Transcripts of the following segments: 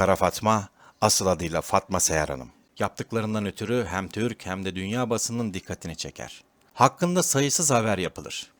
Kara Fatma, asıl adıyla Fatma Seher Hanım. Yaptıklarından ötürü hem Türk hem de dünya basının dikkatini çeker. Hakkında sayısız haber yapılır.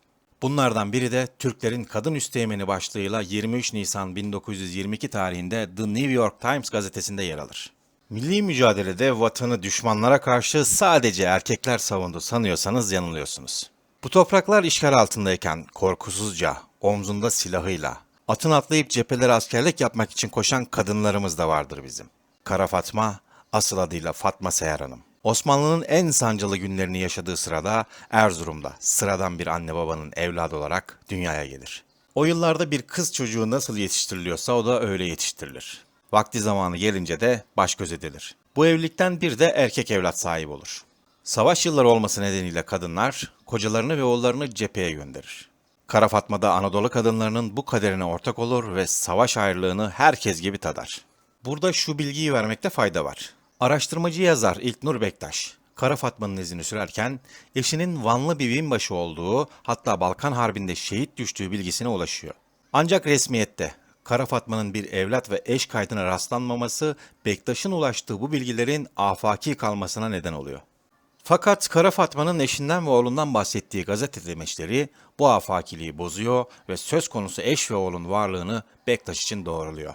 Bunlardan biri de Türklerin kadın üsteğmeni başlığıyla 23 Nisan 1922 tarihinde The New York Times gazetesinde yer alır. Milli mücadelede vatanı düşmanlara karşı sadece erkekler savundu sanıyorsanız yanılıyorsunuz. Bu topraklar işgal altındayken korkusuzca, omzunda silahıyla, atın atlayıp cephelere askerlik yapmak için koşan kadınlarımız da vardır bizim. Kara Fatma, asıl adıyla Fatma Seher Hanım. Osmanlı'nın en sancılı günlerini yaşadığı sırada Erzurum'da sıradan bir anne babanın evladı olarak dünyaya gelir. O yıllarda bir kız çocuğu nasıl yetiştiriliyorsa o da öyle yetiştirilir. Vakti zamanı gelince de baş göz edilir. Bu evlilikten bir de erkek evlat sahibi olur. Savaş yılları olması nedeniyle kadınlar kocalarını ve oğullarını cepheye gönderir. Kara Fatma Anadolu kadınlarının bu kaderine ortak olur ve savaş ayrılığını herkes gibi tadar. Burada şu bilgiyi vermekte fayda var. Araştırmacı yazar İlknur Bektaş, Kara Fatma'nın izini sürerken eşinin Vanlı bir binbaşı olduğu hatta Balkan Harbi'nde şehit düştüğü bilgisine ulaşıyor. Ancak resmiyette Kara Fatma'nın bir evlat ve eş kaydına rastlanmaması Bektaş'ın ulaştığı bu bilgilerin afaki kalmasına neden oluyor. Fakat Kara Fatma'nın eşinden ve oğlundan bahsettiği gazete demeçleri bu afakiliği bozuyor ve söz konusu eş ve oğlun varlığını Bektaş için doğruluyor.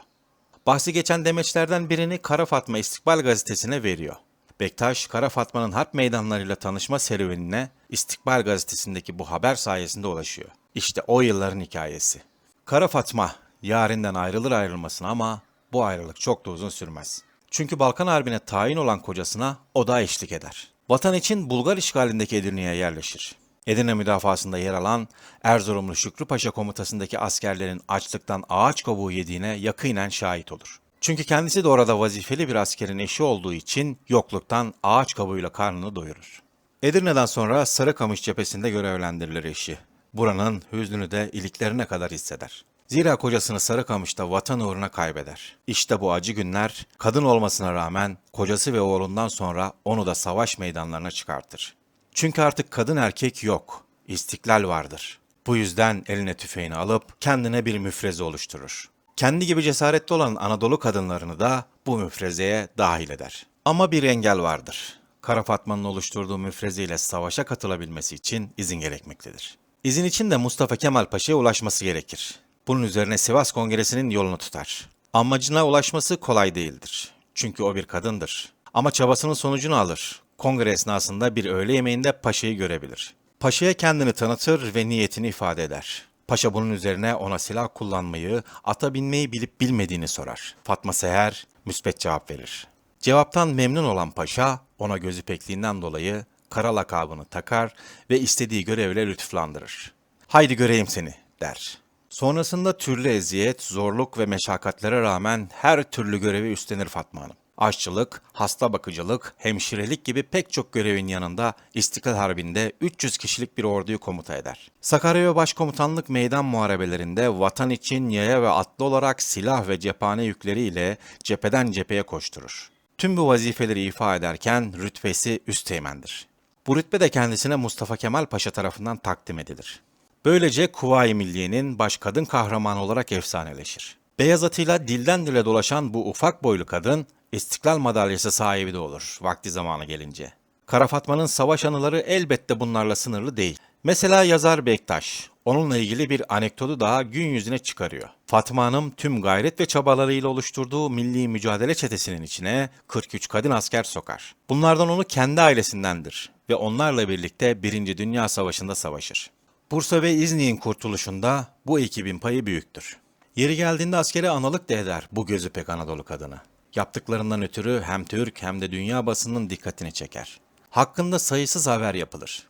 Bahsi geçen demeçlerden birini Kara Fatma İstikbal gazetesine veriyor. Bektaş, Kara Fatma'nın harp meydanlarıyla tanışma serüvenine İstikbal gazetesindeki bu haber sayesinde ulaşıyor. İşte o yılların hikayesi. Kara Fatma yarinden ayrılır ayrılmasına ama bu ayrılık çok da uzun sürmez. Çünkü Balkan Harbi'ne tayin olan kocasına o da eşlik eder. Vatan için Bulgar işgalindeki Edirne'ye yerleşir. Edirne müdafasında yer alan Erzurumlu Şükrü Paşa komutasındaki askerlerin açlıktan ağaç kabuğu yediğine yakinen şahit olur. Çünkü kendisi de orada vazifeli bir askerin eşi olduğu için yokluktan ağaç kabuğuyla karnını doyurur. Edirne'den sonra Sarıkamış cephesinde görevlendirilir eşi. Buranın hüznünü de iliklerine kadar hisseder. Zira kocasını Sarıkamış'ta vatan uğruna kaybeder. İşte bu acı günler kadın olmasına rağmen kocası ve oğlundan sonra onu da savaş meydanlarına çıkartır. Çünkü artık kadın erkek yok, istiklal vardır. Bu yüzden eline tüfeğini alıp kendine bir müfreze oluşturur. Kendi gibi cesaretli olan Anadolu kadınlarını da bu müfrezeye dahil eder. Ama bir engel vardır. Kara Fatma'nın oluşturduğu müfrezeyle savaşa katılabilmesi için izin gerekmektedir. İzin için de Mustafa Kemal Paşa'ya ulaşması gerekir. Bunun üzerine Sivas Kongresi'nin yolunu tutar. Amacına ulaşması kolay değildir. Çünkü o bir kadındır. Ama çabasının sonucunu alır. Kongre esnasında bir öğle yemeğinde paşayı görebilir. Paşa'ya kendini tanıtır ve niyetini ifade eder. Paşa bunun üzerine ona silah kullanmayı, ata binmeyi bilip bilmediğini sorar. Fatma Seher müspet cevap verir. Cevaptan memnun olan paşa ona gözü pekliğinden dolayı kara lakabını takar ve istediği görevle lütuflandırır. Haydi göreyim seni der. Sonrasında türlü eziyet, zorluk ve meşakkatlere rağmen her türlü görevi üstlenir Fatma Hanım. Aşçılık, hasta bakıcılık, hemşirelik gibi pek çok görevin yanında İstiklal Harbi'nde 300 kişilik bir orduyu komuta eder. Sakarya Başkomutanlık meydan muharebelerinde vatan için yaya ve atlı olarak silah ve cephane yükleriyle cepheden cepheye koşturur. Tüm bu vazifeleri ifa ederken rütbesi üsteğmendir. Bu rütbe de kendisine Mustafa Kemal Paşa tarafından takdim edilir. Böylece Kuvayi Milliye'nin baş kadın kahramanı olarak efsaneleşir. Beyaz atıyla dilden dile dolaşan bu ufak boylu kadın İstiklal Madalyası sahibi de olur vakti zamanı gelince. Kara Fatma'nın savaş anıları elbette bunlarla sınırlı değil. Mesela yazar Bektaş, onunla ilgili bir anekdotu daha gün yüzüne çıkarıyor. Fatma Hanım tüm gayret ve çabalarıyla oluşturduğu milli mücadele çetesinin içine 43 kadın asker sokar. Bunlardan onu kendi ailesindendir ve onlarla birlikte 1. Dünya Savaşı'nda savaşır. Bursa ve İznik'in kurtuluşunda bu ekibin payı büyüktür. Yeri geldiğinde askere analık da eder bu gözü pek Anadolu kadını. Yaptıklarından ötürü hem Türk hem de dünya basının dikkatini çeker. Hakkında sayısız haber yapılır.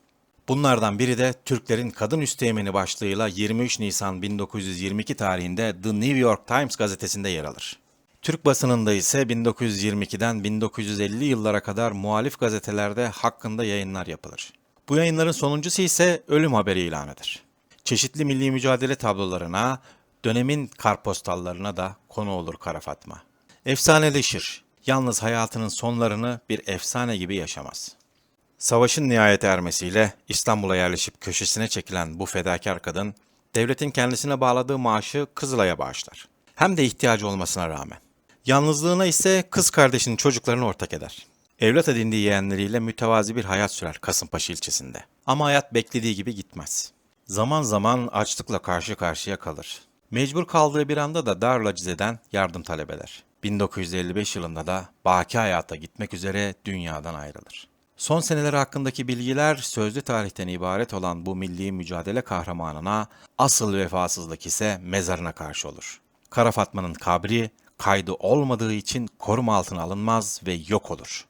Bunlardan biri de Türklerin kadın üsteğmeni başlığıyla 23 Nisan 1922 tarihinde The New York Times gazetesinde yer alır. Türk basınında ise 1922'den 1950 yıllara kadar muhalif gazetelerde hakkında yayınlar yapılır. Bu yayınların sonuncusu ise ölüm haberi ilanıdır. Çeşitli milli mücadele tablolarına, dönemin karpostallarına da konu olur Kara Fatma. Efsaneleşir. Yalnız hayatının sonlarını bir efsane gibi yaşamaz. Savaşın nihayete ermesiyle İstanbul'a yerleşip köşesine çekilen bu fedakar kadın, devletin kendisine bağladığı maaşı Kızılay'a bağışlar. Hem de ihtiyacı olmasına rağmen. Yalnızlığına ise kız kardeşinin çocuklarını ortak eder. Evlat edindiği yeğenleriyle mütevazi bir hayat sürer Kasımpaşa ilçesinde. Ama hayat beklediği gibi gitmez. Zaman zaman açlıkla karşı karşıya kalır. Mecbur kaldığı bir anda da darla cizeden yardım talep eder. 1955 yılında da baki hayata gitmek üzere dünyadan ayrılır. Son seneleri hakkındaki bilgiler sözlü tarihten ibaret olan bu milli mücadele kahramanına asıl vefasızlık ise mezarına karşı olur. Kara Fatma'nın kabri kaydı olmadığı için koruma altına alınmaz ve yok olur.